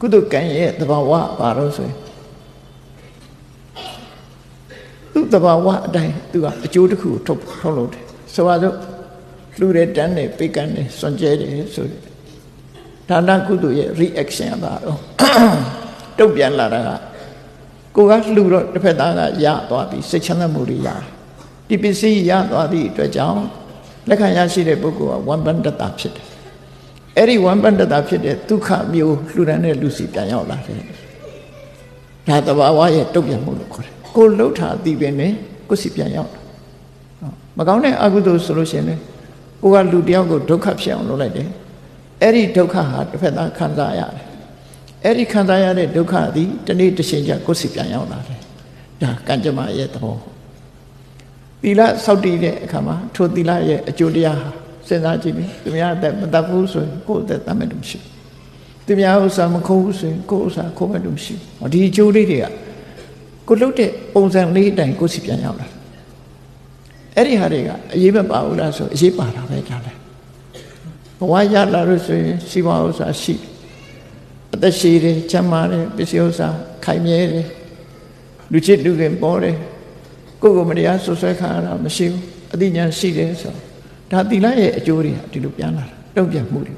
ကုသိုလ်ကံရဲ့သဘာဝဘာလို့ဆိုရင်သူ့သဘာဝအတိုင်းသူကအကျိုးတစ်ခုကိုထုတ်ထုတ်လို့တယ်ဆိုပါစို့လှူတဲ့တန်းနဲ့ပေးကမ်းတယ်စွန့်ကြဲတယ်ဆိုတဲ့ဒါနကုသိုလ်ရဲ့ reaction ပါတော့တုတ်ပြန်လာတာကကိုကလှူတော့တစ်ဖက်သားကရသွားပြီးစိတ်ချမ်းသာမှုတွေရတယ်ဒီပစ္စည်းရသွားသည့်အတွက်ကြောင့်လက်ခံရရှိတဲ့ပုဂ္ဂိုလ်ကဝမ်ပန္တတာဖြစ်တယ် အဲ့ဒီဝမ်ပန္တတာဖြစ်တဲ့ဒုက္ခမျိုးလှူဒန်းတဲ့လူစီပြန်ရောက်လာတယ်ဒါတဘာဝရဲ့တုတ်ပြန်မှုလို့ခေါ်တယ်ကိုလှုပ်တာသိပင်နဲ့ကိုစီပြန်ရောက်တာမကောင်းတဲ့အကုသိုလ်ဆိုလို့ရှိရင်လေကိုကလူတယောက်ကိုဒုက္ခဖြစ်အောင်လုပ်လိုက်တယ်အဲ့ဒီဒုက္ခဟာတစ်ဖက်သားခံစားရတယ်အဲ့ဒီခံစားရတဲ့ဒုက္ခသည်တနေ့တစ်ချိန်ကျကိုစီပြန်ရောက်လာတယ်ဒါကံကြမ္မာရဲ့သဘောသီလစောင့်တည်တဲ့အခါမှာထိုသီလရဲ့အကျိုးတရားဟာ စဉ်းစားကြည့်ပြီးသူများအသက်မတတ်ဘူးဆိုရင်ကိုယ့်အသက်တတ်မဲ့လို့မရှိဘူးသူများဥစ္စာမခိုးဘူးဆိုရင်ကိုယ့်ဥစ္စာခိုးမဲ့လို့မရှိဘူးဒီအကျိုးလေးတွေကကိုလှုပ်တဲ့ပုံစံလေးအတိုင်းကိုစီပြန်ရောက်လာအဲ့ဒီဟာတွေကအရေးမပါဘူးလားဆိုအရေးပါတာပဲဒါလည်းဘဝရလာလို့ဆိုရင်စီမဥစ္စာရှိအသက်ရှိတယ်ချမ်းသာတယ်ပစ္စည်းဥစ္စာခိုင်မြဲတယ်လူချစ်လူခင်ပေါ်တယ်ကိုယ်ကိုမတရားဆွဆွဲခံရတာမရှိဘူးအသိဉာဏ်ရှိတယ်ဆို ဒါသီလရဲ့အကျိုးတွေဟာဒီလိုပြန်လာတာတုံ့ပြန်မှုတွေ